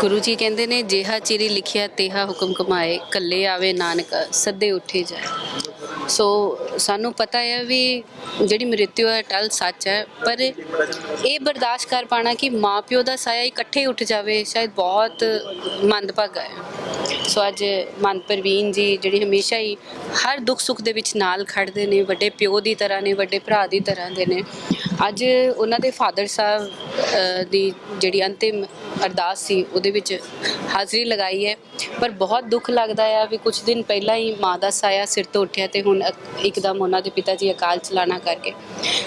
ਗੁਰੂ ਜੀ ਕਹਿੰਦੇ ਨੇ, ਜਿਹਾ ਚਿਰੀ ਲਿਖਿਆ, ਤੇਹਾ ਹੁਕਮ ਕਮਾਏ। ਕੱਲੇ ਆਵੇ ਨਾਨਕ, ਸੱਦੇ ਉੱਠੇ ਜਾਏ। ਸੋ ਸਾਨੂੰ ਪਤਾ ਹੈ ਵੀ ਜਿਹੜੀ ਮ੍ਰਿਤਿੂ ਹੈ, ਟਲ ਸੱਚ ਹੈ, ਪਰ ਇਹ ਬਰਦਾਸ਼ਤ ਕਰ ਪਾਣਾ ਕਿ ਮਾਪਿਓ ਦਾ ਸਾਇਆ ਇਕੱਠੇ ਉੱਠ ਜਾਵੇ, ਸ਼ਾਇਦ ਬਹੁਤ ਮੰਦਭਾਗਾ ਹੈ। ਸੋ ਅੱਜ ਮਨ ਪ੍ਰਵੀਨ ਜੀ ਜਿਹੜੀ ਹਮੇਸ਼ਾ ਹੀ ਹਰ ਦੁੱਖ ਸੁੱਖ ਦੇ ਵਿੱਚ ਨਾਲ ਖੜਦੇ ਨੇ, ਵੱਡੇ ਪਿਓ ਦੀ ਤਰ੍ਹਾਂ ਨੇ, ਵੱਡੇ ਭਰਾ ਦੀ ਤਰ੍ਹਾਂ ਦੇ ਨੇ। ਅੱਜ ਉਹਨਾਂ ਦੇ ਫਾਦਰ ਸਾਹਿਬ ਦੀ ਜਿਹੜੀ ਅੰਤਿਮ ਅਰਦਾਸ ਸੀ, ਉਹਦੇ ਵਿੱਚ ਹਾਜ਼ਰੀ ਲਗਾਈ ਹੈ। ਪਰ ਬਹੁਤ ਦੁੱਖ ਲੱਗਦਾ ਆ ਵੀ ਕੁਝ ਦਿਨ ਪਹਿਲਾਂ ਹੀ ਮਾਂ ਦਾ ਸਾਇਆ ਸਿਰ ਤੋਂ ਉੱਠਿਆ ਤੇ ਹੁਣ ਇੱਕਦਮ ਉਹਨਾਂ ਦੇ ਪਿਤਾ ਜੀ ਅਕਾਲ ਚਲਾਣਾ ਕਰਕੇ।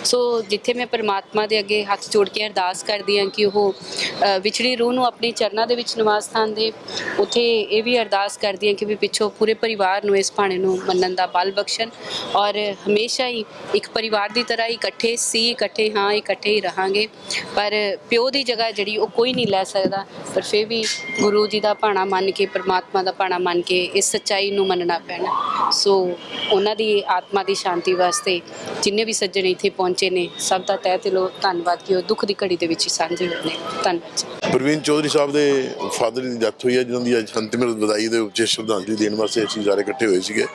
ਸੋ ਜਿੱਥੇ ਮੈਂ ਪਰਮਾਤਮਾ ਦੇ ਅੱਗੇ ਹੱਥ ਜੋੜ ਕੇ ਅਰਦਾਸ ਕਰਦੀ ਹਾਂ ਕਿ ਉਹ ਵਿਛੜੀ ਰੂਹ ਨੂੰ ਆਪਣੀ ਚਰਨਾਂ ਦੇ ਵਿੱਚ ਨਿਵਾਸ ਸਥਾਨ ਦੇ। ਉੱਥੇ ਇਹ ਵੀ ਅਰਦਾਸ ਕਰਦੀ ਹਾਂ ਕਿ ਵੀ ਪਿੱਛੋਂ ਪੂਰੇ ਪਰਿਵਾਰ ਨੂੰ ਇਸ ਭਾਣੇ ਨੂੰ ਮੰਨਣ ਦਾ ਬਲ ਬਖਸ਼ਣ। ਔਰ ਹਮੇਸ਼ਾ ਹੀ ਇੱਕ ਪਰਿਵਾਰ ਦੀ ਤਰ੍ਹਾਂ ਹੀ ਇਕੱਠੇ ਸੀ, ਇਕੱਠੇ ਹਾਂ, ਇਕੱਠੇ ਹੀ ਰਹਾਂਗੇ। ਪਰ ਪਿਓ ਦੀ ਜਗ੍ਹਾ ਜਿਹੜੀ, ਉਹ ਕੋਈ ਨਹੀਂ ਲੈ ਸਕਦਾ। ਪਰ ਫਿਰ ਵੀ ਗੁਰੂ ਜੀ ਦਾ ਭਾਣਾ ਮੰਨ ਕੇ, ਪਰਮਾਤਮਾ ਦਾ ਭਾਣਾ ਮੰਨ ਕੇ, ਇਸ ਸੱਚਾਈ ਨੂੰ ਮੰਨਣਾ ਪੈਣਾ। ਸੋ ਉਹਨਾਂ ਦੀ ਆਤਮਾ ਦੀ ਸ਼ਾਂਤੀ ਵਾਸਤੇ ਜਿੰਨੇ ਵੀ ਸੱਜਣ ਇੱਥੇ ਪਹੁੰਚੇ ਨੇ, ਸਭ ਦਾ ਤਹਿ ਦਿਲੋਂ ਧੰਨਵਾਦ ਕਿ ਉਹ ਦੁੱਖ ਦੀ ਘੜੀ ਦੇ ਵਿੱਚ ਸਾਂਝੇ ਹੋਏ ਨੇ। ਧੰਨਵਾਦ ਪ੍ਰਵੀਨ ਚੌਧਰੀ ਸਾਹਿਬ ਦੇ ਫਾਦਰ ਦੀ ਡੈਥ ਹੋਈ ਹੈ ਜਿਹਨਾਂ ਦੀ ਅੱਜ ਅੰਤਿਮ ਵਧਾਈ ਦੇ ਉੱਤੇ ਸ਼ਰਧਾਂਜਲੀ ਦੇਣ ਵਾਸਤੇ ਅਸੀਂ ਸਾਰੇ ਇਕੱਠੇ ਹੋਏ ਸੀਗੇ।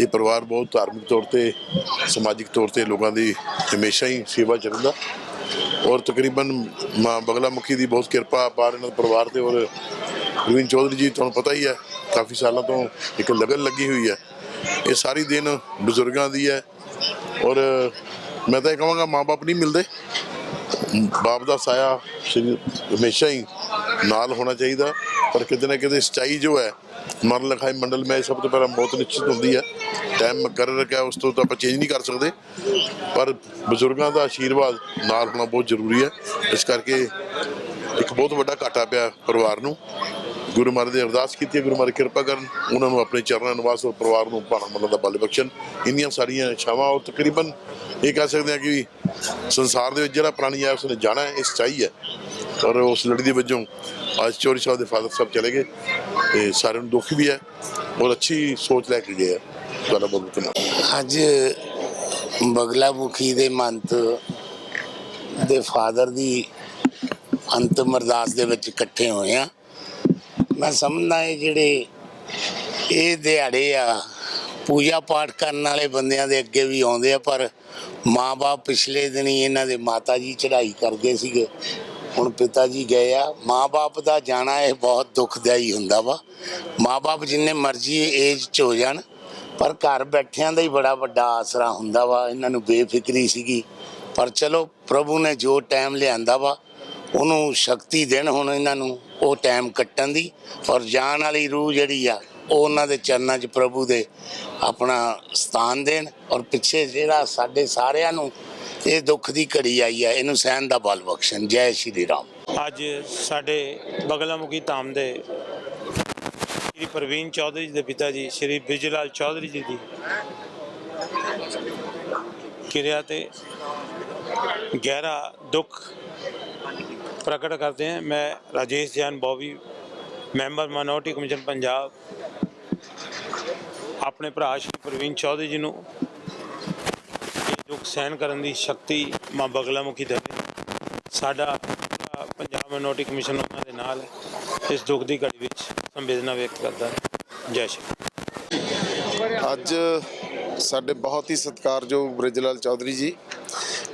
ਇਹ ਪਰਿਵਾਰ ਬਹੁਤ ਧਾਰਮਿਕ ਤੌਰ ਤੇ, ਸਮਾਜਿਕ ਤੌਰ ਤੇ ਲੋਕਾਂ ਦੀ ਹਮੇਸ਼ਾ ਹੀ ਸੇਵਾ ਚੱਲਦਾ ਔਰ ਤਕਰੀਬਨ ਮਾਂ ਬਗਲਾ ਮੁਖੀ ਦੀ ਬਹੁਤ ਕਿਰਪਾ ਬਾਰ ਇਹਨਾਂ ਦੇ ਪਰਿਵਾਰ ਤੇ ਔਰ ਪ੍ਰਵੀਨ ਚੌਧਰੀ ਜੀ, ਤੁਹਾਨੂੰ ਪਤਾ ਹੀ ਹੈ, ਕਾਫੀ ਸਾਲਾਂ ਤੋਂ ਇੱਕ ਲਗਨ ਲੱਗੀ ਹੋਈ ਹੈ। ਇਹ ਸਾਰੀ ਦਿਨ ਬਜ਼ੁਰਗਾਂ ਦੀ ਹੈ। ਔਰ ਮੈਂ ਤਾਂ ਇਹ ਕਹਾਂਗਾ ਮਾਪੇ ਨਹੀਂ ਮਿਲਦੇ। ਬਾਪ ਦਾ ਸਾਇਆ ਸ਼੍ਰੀ ਹਮੇਸ਼ਾ ਹੀ ਨਾਲ ਹੋਣਾ ਚਾਹੀਦਾ। ਪਰ ਕਿਤੇ ਨਾ ਕਿਤੇ ਸਚਾਈ ਜੋ ਹੈ, ਮਰਨ ਲਿਖਾਈ ਮੰਡਲ ਮੈਂ ਸਭ ਤੋਂ ਪਹਿਲਾਂ ਬਹੁਤ ਨਿਸ਼ਚਿਤ ਹੁੰਦੀ ਹੈ। ਟਾਈਮ ਮੁਕਰਰ ਰੱਖਿਆ ਉਸ ਤੋਂ ਤਾਂ ਆਪਾਂ ਚੇਂਜ ਨਹੀਂ ਕਰ ਸਕਦੇ। ਪਰ ਬਜ਼ੁਰਗਾਂ ਦਾ ਆਸ਼ੀਰਵਾਦ ਨਾਲ ਹੋਣਾ ਬਹੁਤ ਜ਼ਰੂਰੀ ਹੈ। ਇਸ ਕਰਕੇ ਇੱਕ ਬਹੁਤ ਵੱਡਾ ਘਾਟਾ ਪਿਆ ਪਰਿਵਾਰ ਨੂੰ। ਗੁਰੂ ਮਹਾਰਾਜ ਦੀ ਅਰਦਾਸ ਕੀਤੀ ਹੈ, ਗੁਰੂ ਮਹਾਰਾਜ ਕਿਰਪਾ ਕਰਨ ਉਹਨਾਂ ਨੂੰ ਆਪਣੇ ਚਰਨਾਂ ਨਿਵਾਸ ਔਰ ਪਰਿਵਾਰ ਨੂੰ ਭਾਣਾ ਮੰਨਣ ਦਾ ਬਲ ਬਖਸ਼ਣ। ਇੰਨੀਆਂ ਸਾਰੀਆਂ ਇਛਾਵਾਂ ਔਰ ਤਕਰੀਬਨ ਇਹ ਕਹਿ ਸਕਦੇ ਹਾਂ ਕਿ ਸੰਸਾਰ ਦੇ ਵਿੱਚ ਜਿਹੜਾ ਪ੍ਰਾਣੀ ਹੈ ਉਸਨੇ ਜਾਣਾ ਹੈ ਇਹ ਸੱਚਾਈ ਹੈ। ਔਰ ਉਸ ਲੜੀ ਦੇ ਵਜੋਂ ਅੱਜ ਚੋਰੀ ਸਾਹਿਬ ਦੇ ਫਾਦਰ ਸਾਹਿਬ ਚਲੇ ਗਏ ਤੇ ਸਾਰਿਆਂ ਨੂੰ ਦੁੱਖ ਵੀ ਹੈ। ਔਰ ਅੱਛੀ ਸੋਚ ਲੈ ਕੇ ਗਏ ਆ। ਤੁਹਾਡਾ ਬਹੁਤ ਬਹੁਤ ਧੰਨਵਾਦ ਅੱਜ ਬਗਲਾ ਮੁਖੀ ਦੇ ਮੰਤ ਦੇ ਫਾਦਰ ਦੀ ਅੰਤਮ ਅਰਦਾਸ ਦੇ ਵਿੱਚ ਇਕੱਠੇ ਹੋਏ ਆ ਮੈਂ ਸਮਝਦਾ ਇਹ ਜਿਹੜੇ ਇਹ ਦਿਹਾੜੇ ਆ, ਪੂਜਾ ਪਾਠ ਕਰਨ ਵਾਲੇ ਬੰਦਿਆਂ ਦੇ ਅੱਗੇ ਵੀ ਆਉਂਦੇ ਆ, ਪਰ ਮਾਂ-ਬਾਪ ਪਿਛਲੇ ਦਿਨੀ ਇਹਨਾਂ ਦੇ ਮਾਤਾ ਜੀ ਚੜ੍ਹਾਈ ਕਰਦੇ ਸੀਗੇ। ਹੁਣ ਪਿਤਾ ਜੀ ਗਏ ਆ। ਮਾਂ-ਬਾਪ ਦਾ ਜਾਣਾ ਇਹ ਬਹੁਤ ਦੁਖਦਾਈ ਹੁੰਦਾ ਵਾ। ਮਾਂ-ਬਾਪ ਜਿੰਨੇ ਮਰਜ਼ੀ ਏਜ ਚ ਹੋ ਜਾਣ ਪਰ ਘਰ ਬੈਠਿਆਂ ਦਾ ਹੀ ਬੜਾ ਵੱਡਾ ਆਸਰਾ ਹੁੰਦਾ ਵਾ, ਇਹਨਾਂ ਨੂੰ ਬੇਫਿਕਰੀ ਸੀਗੀ। ਪਰ ਚਲੋ, ਪ੍ਰਭੂ ਨੇ ਜੋ ਟਾਈਮ ਲਿਆਂਦਾ ਵਾ, ਉਹਨੂੰ ਸ਼ਕਤੀ ਦੇਣ ਹੁਣ ਇਹਨਾਂ ਨੂੰ, ਉਹ ਟਾਈਮ ਕੱਟਣ ਦੀ। ਔਰ ਜਾਨ ਵਾਲੀ ਰੂਹ ਜਿਹੜੀ ਆ, ਉਹ ਉਹਨਾਂ ਦੇ ਚਰਨਾਂ 'ਚ ਪ੍ਰਭੂ ਦੇ ਆਪਣਾ ਸਥਾਨ ਦੇਣ। ਔਰ ਪਿੱਛੇ ਜਿਹੜਾ ਸਾਡੇ ਸਾਰਿਆਂ ਨੂੰ ਇਹ ਦੁੱਖ ਦੀ ਘੜੀ ਆਈ ਹੈ ਇਹਨੂੰ ਸਹਿਣ ਦਾ ਬਲ ਬਖਸ਼ਣ। ਜੈ ਸ਼੍ਰੀ ਰਾਮ। ਅੱਜ ਸਾਡੇ ਬਗਲਾਮੁਖੀ ਧਾਮ ਦੇ ਸ਼੍ਰੀ ਪ੍ਰਵੀਨ ਚੌਧਰੀ ਜੀ ਦੇ ਪਿਤਾ ਜੀ, ਸ਼੍ਰੀ ਬਿਜਲਾਲ ਚੌਧਰੀ ਜੀ ਦੀ ਕਿਰਿਆ ਤੇ ਗਹਿਰਾ ਦੁੱਖ ਪ੍ਰਗਟ ਕਰਦੇ ਹਾਂ। ਮੈਂ Rajesh Jain Bobby member minority commission Punjab, ਆਪਣੇ ਭਰਾ ਸ਼੍ਰੀ ਪ੍ਰਵੀਨ ਚੌਧਰੀ ਜੀ ਨੂੰ ਦੁੱਖ ਸਹਿਣ ਕਰਨ ਦੀ ਸ਼ਕਤੀ ਮਾਂ ਬਗਲਾ ਮੁਖੀ ਦੇਵੇ ਸਾਡਾ ਪੰਜਾਬ ਮਿਨੋਰਟੀ ਕਮਿਸ਼ਨ ਉਹਨਾਂ ਦੇ ਨਾਲ ਹੈ। ਇਸ ਦੁੱਖ ਦੀ ਘੜੀ ਵਿੱਚ ਸੰਵੇਦਨਾ ਵਿਅਕਤ ਕਰਦਾ ਜੈ ਸ਼੍ਰੀ ਅੱਜ ਸਾਡੇ ਬਹੁਤ ਹੀ ਸਤਿਕਾਰਯੋਗ ਬ੍ਰਿਜਲਾਲ ਚੌਧਰੀ ਜੀ,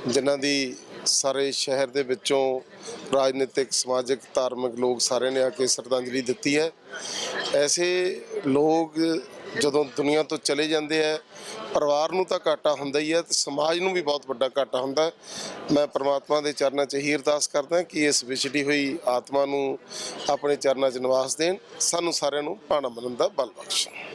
ਜਿਨ੍ਹਾਂ ਦੀ ਸਾਰੇ ਸ਼ਹਿਰ ਦੇ ਵਿੱਚੋਂ ਰਾਜਨੀਤਿਕ, ਸਮਾਜਿਕ, ਧਾਰਮਿਕ ਲੋਕ ਸਾਰਿਆਂ ਨੇ ਆ ਕੇ ਸ਼ਰਧਾਂਜਲੀ ਦਿੱਤੀ ਹੈ। ਐਸੇ ਲੋਕ ਜਦੋਂ ਦੁਨੀਆ ਤੋਂ ਚਲੇ ਜਾਂਦੇ ਆ, ਪਰਿਵਾਰ ਨੂੰ ਤਾਂ ਘਾਟਾ ਹੁੰਦਾ ਹੀ ਹੈ ਤੇ ਸਮਾਜ ਨੂੰ ਵੀ ਬਹੁਤ ਵੱਡਾ ਘਾਟਾ ਹੁੰਦਾ। ਮੈਂ ਪ੍ਰਮਾਤਮਾ ਦੇ ਚਰਨਾਂ 'ਚ ਹੀ ਅਰਦਾਸ ਕਰਦਾ ਕਿ ਇਸ ਵਿਛੜੀ ਹੋਈ ਆਤਮਾ ਨੂੰ ਆਪਣੇ ਚਰਨਾਂ 'ਚ ਨਿਵਾਸ ਦੇਣ। ਸਾਨੂੰ ਸਾਰਿਆਂ ਨੂੰ ਭਾਣਾ ਮੰਨਣ ਦਾ ਬਲ ਬਖਸ਼ਣ।